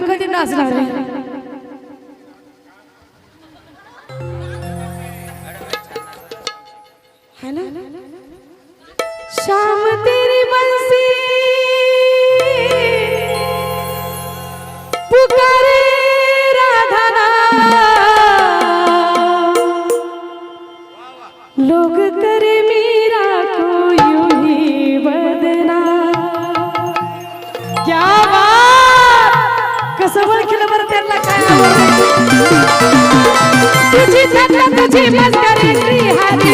तुम्ही कधी नाचणार आहे? तुझी मस्करी श्रीहरी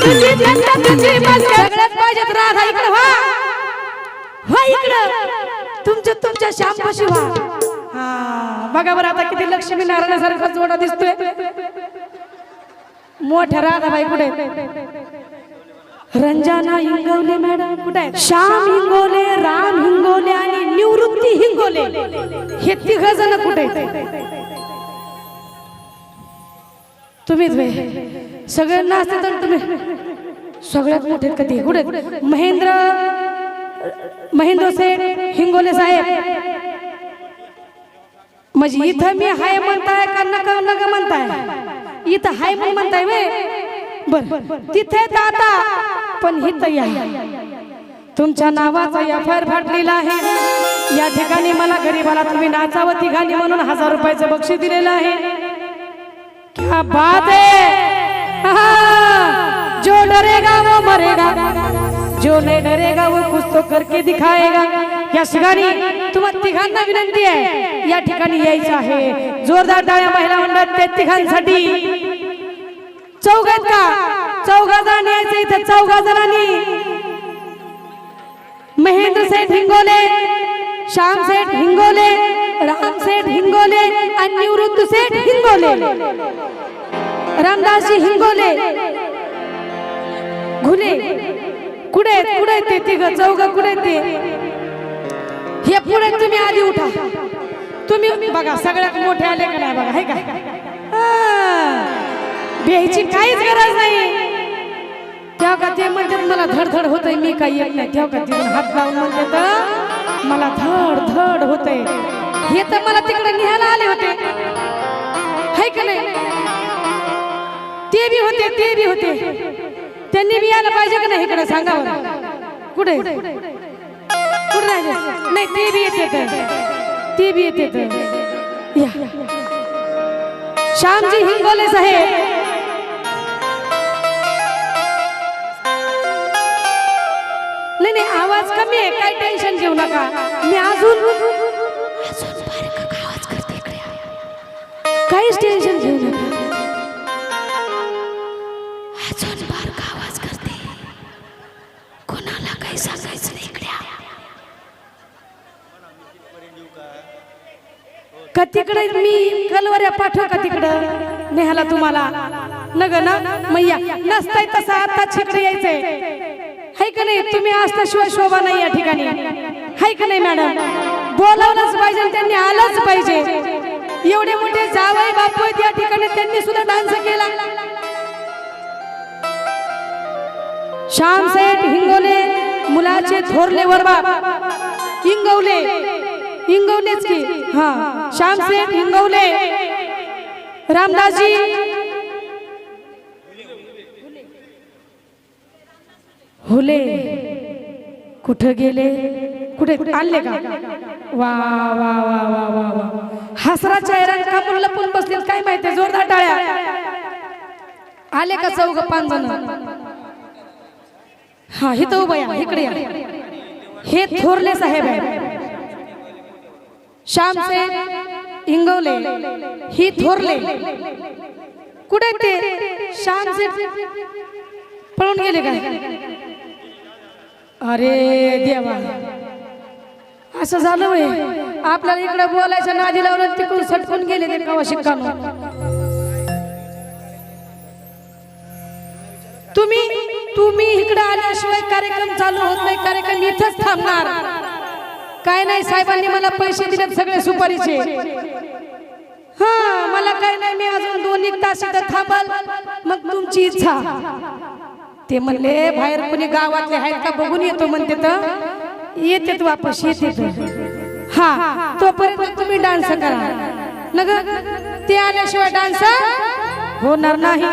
तुझी थंड तुझी मस्करी सगळ्यात पाहिजेत राधा इकडे व्हा. व्हा इकडं. तुमच्या तुमच्या श्यामपाशी व्हा. हा बघा बरं आता किती लक्ष्मी नारायणासारखा जोडा दिसतोय. मोठ्या राधाबाई कुठे रंजना हिंगवले मॅडम कुठे श्याम हिंगोले राम हिंगोले आणि निवृत्ती हिंगोले. हे तिघ जण कुठे? तुम्हीच वे सगळ्यांना असते तर तुम्ही सगळ्यात मोठे कधी? कुठे? महेंद्र महेंद्र सेठ हिंगोले साहेब. म्हणजे इथं मी हाय म्हणताय का नका नका म्हणताय? इथं हाय म्हणून म्हणताय वे बर. तिथे आता पण या. तुमच्या नावाचा एफ आर फाटलेला आहे. या ठिकाणी मला गरीबाला तुम्ही नाचावं तिघांनी म्हणून हजार रुपयाचं बक्षीस दिलेलं आहे. क्या बात है? जो डरेगा वो मरेगा। जो नहीं डरेगा वो कुछ तो करके दिखाएगा। या ठिकाणी तुम्हाला तिघांना विनंती आहे या ठिकाणी यायचं आहे? जोरदार टाळ्या महिला मंडळ ते तिघांसाठी चौघात का? चौघा जण यायचं इथं चौघा जणांनी महेंद्र सेठ हिंगोले श्याम सेठ हिंगोले राम सेठ हिंगोले आणि निवृत्त सेठ हिंगोले. रामदासजी हिंगोले. घुले. कुठे आहेत? कुठे ते तिघ? चौघ कुठे ते? हे पुढे तुम्ही आधी उठा. तुम्ही बघा सगळ्यात मोठे आले का नाही बघा हे का? हा. काहीच गरज नाही. तेव्हा का ते म्हणतात मला धडधड होतंय मी काही येत नाही. तेव्हा का ते हात लावून म्हणतात मला धड धड होते हे तर मला तिकडे निहायला आले होते. हाय का नाही? ते बी होते ते बी होते. त्यांनी बी यायला पाहिजे का नाही इकडे? सांगा कुठे? कुठे राहिले? नाही ते बी येते ते बी येते श्यामजी हिंगोले साहेब. आहे काय टेन्शन घेऊ नका. मी अजून अजून बारीक आवाज करते इकडे. काहीच टेन्शन घेऊ नका. अजून बारका आवाज करते. कोणाला काही सांगायचं नाही इकडे. का तिकडे मी कलवऱ्या पाठव का तिकडं? नेहाला तुम्हाला. नग ना मैया. नसताय तसं. आता छिकडे यायचंय. हाय का नाही? तुम्ही असल्याशिवाय शोभा नाही या ठिकाणी. हाय का नाही मॅडम? बोलावलंच पाहिजे त्यांनी आलंच पाहिजे. एवढे मोठे जावई बापू आहेत या ठिकाणी त्यांनी सुद्धा डान्स केला. श्याम सेठ हिंगोले मुलाचे थोरले वरबा हिंगवले हिंगवलेच की. हा श्याम सेठ हिंगवले रामदासजी हुले कुठं गेले? कुठे आले का? वा वा वा वा वा वा. हसरा चेहरा कापून लपून बसले काय माहिती जोरदार टाळ्या. आले का चौघ पाच जण? हा तो उभं या इकडे या. हे थोरले साहेब आहे श्यामसे इंगवले ही थोरले. कुठे ते? श्यामसे पळून गेले काय? अरे देवा. असं झालं वय आपल्याला इकडे बोलायचं नादी लावलं तिकडून सटकून गेले ते कवा शिक्का तुम्ही तुम्ही इकडे आल्याशिवाय कार्यक्रम चालू होत नाही कार्यक्रम इथंच थांबणार. काय नाही साहेबांनी मला पैसे दिलेत सगळे सुपारीचे. हा मला काय नाही मी अजून दोन एक तास इथं थांबल. मग तुमची इच्छा. ते म्हणले बाहेर कुणी गावातले आहेत का? बघून येतो म्हणते तर येते वापस येते हा तोपर्यंत तुम्ही डान्स करा. नग ते आल्याशिवाय डान्स होणार नाही.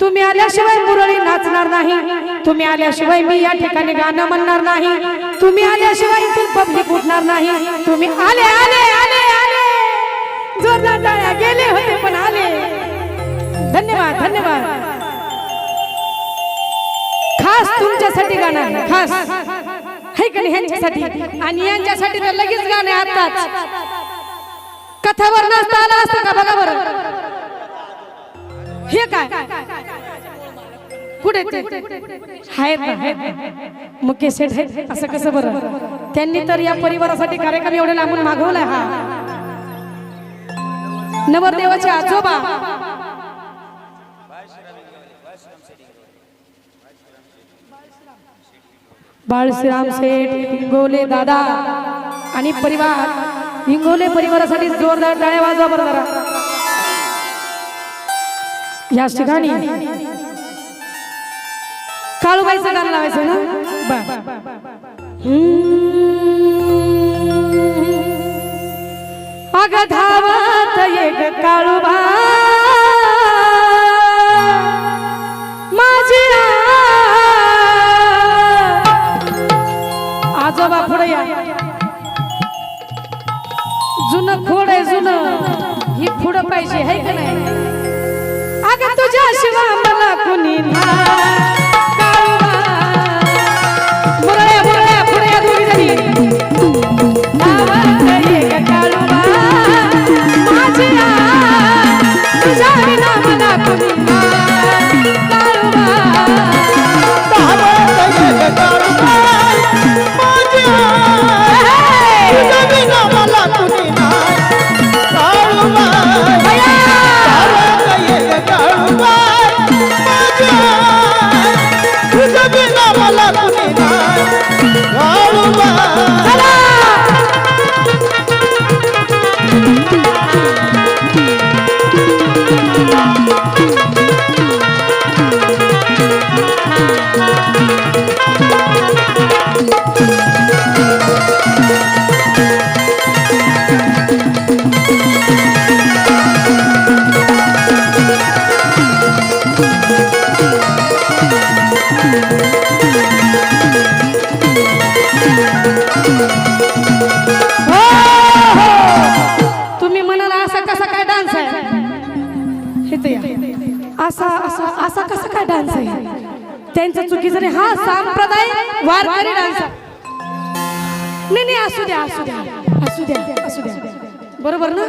तुम्ही आल्याशिवाय मुरळी नाचणार नाही. तुम्ही आल्याशिवाय मी या ठिकाणी गाणं म्हणणार नाही. तुम्ही आल्याशिवाय इथून पब्लिक उठणार नाही. तुम्ही आले आले आले आले. जोरदार गेले होते पण आले. धन्यवाद धन्यवाद. खास तुमच्यासाठी गाणं खास. का नाही? ह्यांच्यासाठी. आणि यांच्यासाठी तर लगेच गाणे आताच. कथावर नाचता आला असतं का बघा बरं? हे काय? कुठे आहेत मुकेश सेठ आहेत? असं कसं बरं? त्यांनी तर या परिवारासाठी कार्यक्रम एवढे लांबून मागवलाय हा. नवरदेवाचे आजोबा बाळश्रीराम शेठ हिंगोले दादा आणि परिवार. हिंगोले परिवारासाठी जोरदार टाळ्या वाजवा बरं जरा. या ठिकाणी काळूबाईचं गाणं लावायचं ना? बर. अग धावत एक काळूबा. हो, त्यांचं चुकीचं नाही. हा संप्रदाय वारकरी डान्स नाही नाही असू द्या असू द्या असू द्या असू द्या. बरोबर ना?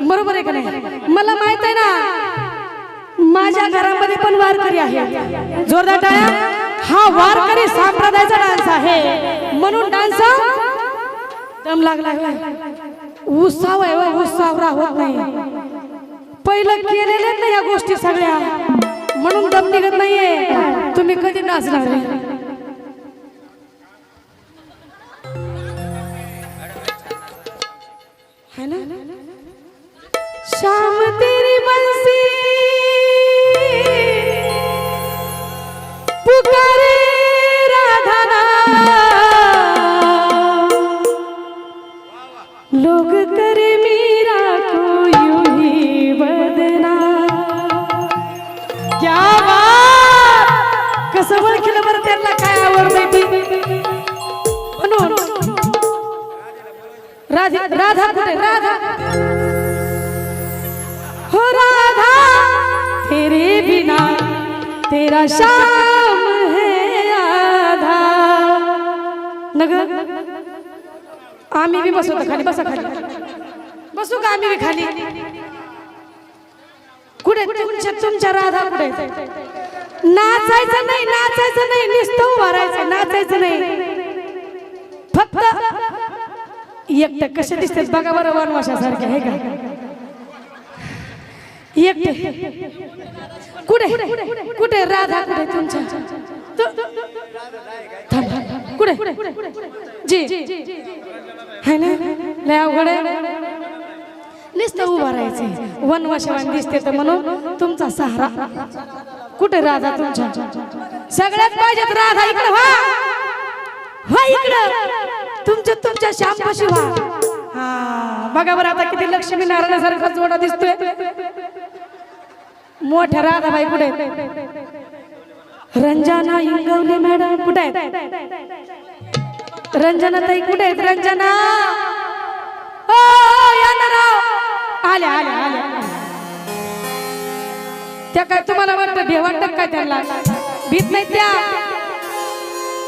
बरोबर. आहे का नाही? मला माहीत आहे ना माझ्या घरामध्ये पण वारकरी आहे. जोरदार टाळ्या. हा वारकरी संप्रदायाचा डान्स आहे. म्हणून डान्स दम लागला उत्साह आहे उत्साह राहत नाही. पहिलं केलेले ना या गोष्टी सगळ्या. म्हणून दम निघत नाहीये तुम्ही कधी नाचणार नाही. है तेरी बंसी कसं ओळखलं बरं त्यांना काय आवडतंय ते म्हणून राधा राधा कुठे? राधा. हो राधा. तेरे बिना तेरा शाम है आधा. नग आम्ही बी बसू का खाली बसा खाली. बसू का आम्ही बी खाली? कुठे? तुमच्या तुमच्या राधा कुठे? नाचायचं नाही नाचायचं नाही नुसतं उभं राहायचं नाचायचं नाही. फक्त एकटं कसे दिसते बघा बरं वनवाशासारखे आहे का? एकटे. कुठे? कुठे? राधा कुठे तुमच्या? कुठे? जी. है ना? लय अवघड आहे. नुसतं उभं राहायचं वनवाशवान दिसते तर म्हणून तुमचा सहारा. कुठे राधा तुमच्या? सगळ्यात पाहिजेत राधा इकडे व्हा. व्हा इकडं. तुमच्या तुमच्या श्यामपाशी व्हा. हा बघा बरं आता किती लक्ष्मी नारायणासारखा जोडा दिसतोय. मोठ्या राधाबाई कुठे आहेत? रंजना इंगवले मॅडम कुठे आहेत? रंजना ताई कुठे आहेत? रंजना. आल्या आल्या आल्या. त्या काय तुम्हाला वाटतं? भे काय त्यांना? भीत नाही त्या?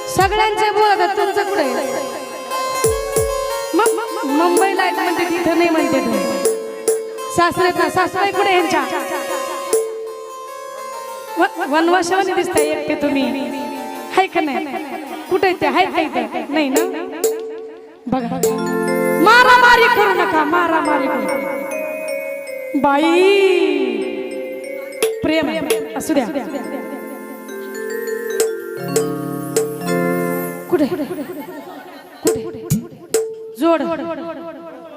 सगळ्यांचे बोलत तुमचं कुठे मुंबईला आहेत म्हणते तिथं नाही म्हणते सासरे ना सासरे कुठे यांच्या? व- दिसताय एकटे तुम्ही. हाय का नाही? कुठे ते? हाय काय ते नाही ना? बघा. मारामारी करू नका मारामारी करू बाई! प्रेम असू द्या. कुठे? कुठे? जोड.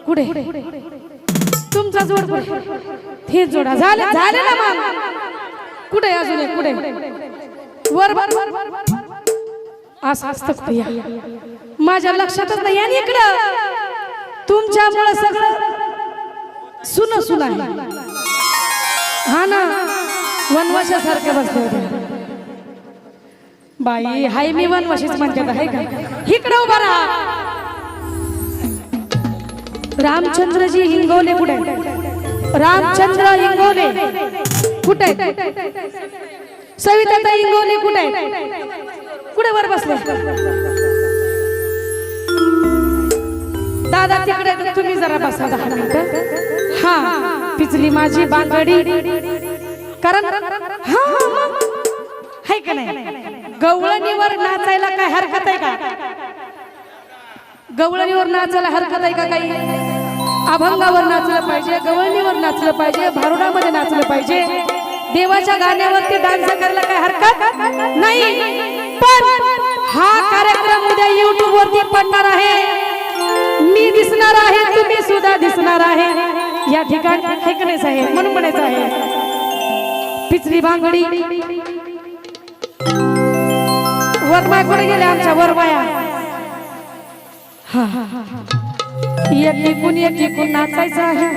कुठे? तुमचा जोड हे जोडा. झाले झाले ना मग कुठे अजून कुठे? वर वर वर असं असतं माझ्या लक्षातच नाही. आणि इकडं. तुमच्यामुळे सगळं सुन सुन आहे. हा ना? वनवासासारखे बसले होते. बाई हाय मी वनवाशीच म्हणते आहे का? इकडं उभा राहा. रामचंद्रजी हिंगोले कुठे? रामचंद्र हिंगोले कुठे? सविता हिंगोले कुठे? कुठे वर बसले? दादा तिकडे आहेत, तुम्ही जरा बसा दहा मिनिट. हा पिचली माझी बांगडी कारण हाय का नाही? गवळणीवर नाचायला काय हरकत आहे का? गवळणीवर नाचायला हरकत आहे का काही? अभंगावर नाचलं पाहिजे गवळणीवर नाचलं पाहिजे भारुडामध्ये नाचलं पाहिजे. देवाच्या गाण्यावरती डान्स करायला काय हरकत? नाही. पण हा कार्यक्रम उद्या युट्यूब वरती पडणार आहे. मी दिसणार आहे तुम्ही सुद्धा दिसणार आहे. या ठिकाणी ऐकणेच आहे म्हणून म्हणायचं आहे. पिचरी बांगडी. वरमाय कुठे गेले आमच्या वरमाया हा हा हा हा. एक एकूण एक एकूण नाचायचं आहे.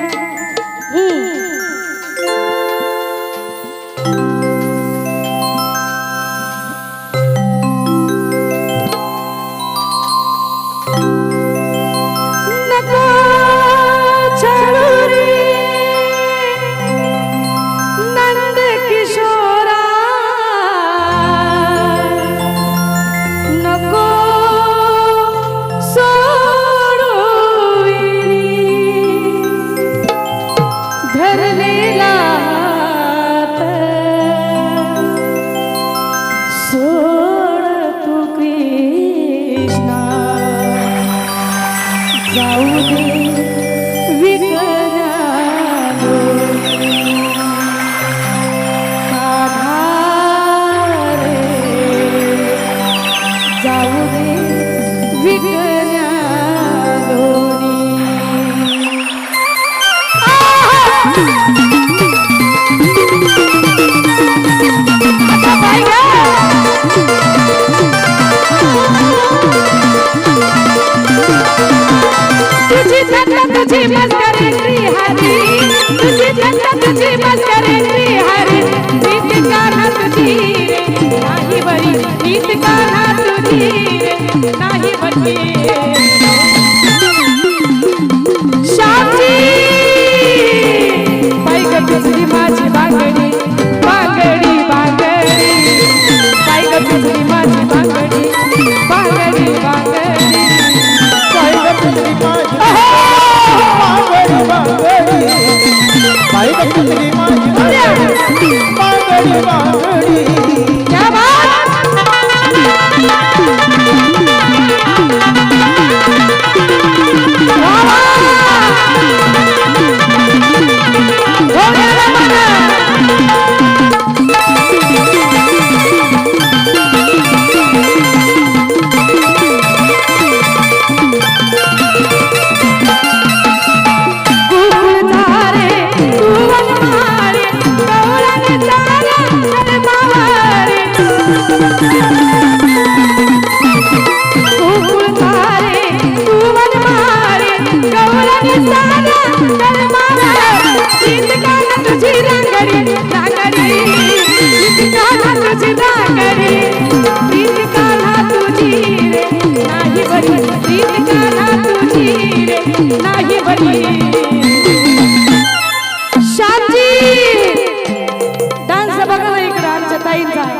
आई जाय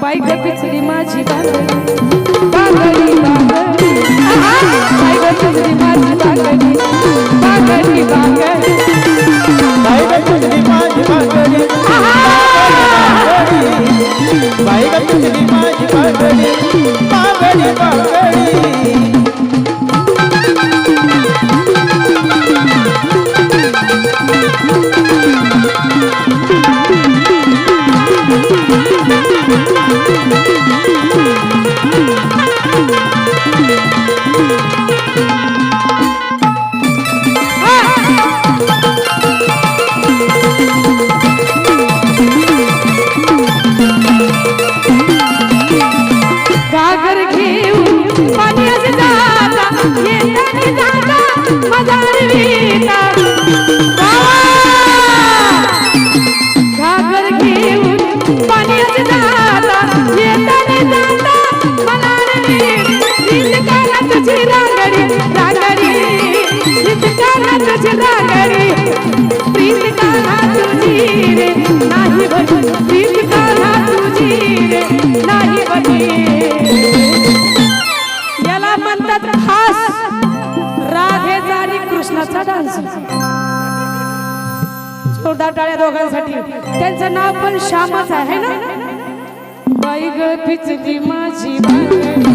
बाई ग पिचली माझी बांगडी बांगडी बाई ग पिचली माझी बांगडी बांगडी बांगडी बाई ग पिचली माझी बांगडी बाई ग पिचली माझी बांगडी बांगडी बांगडी. पण श्यामच आहे ना? बाई ग माझी बाई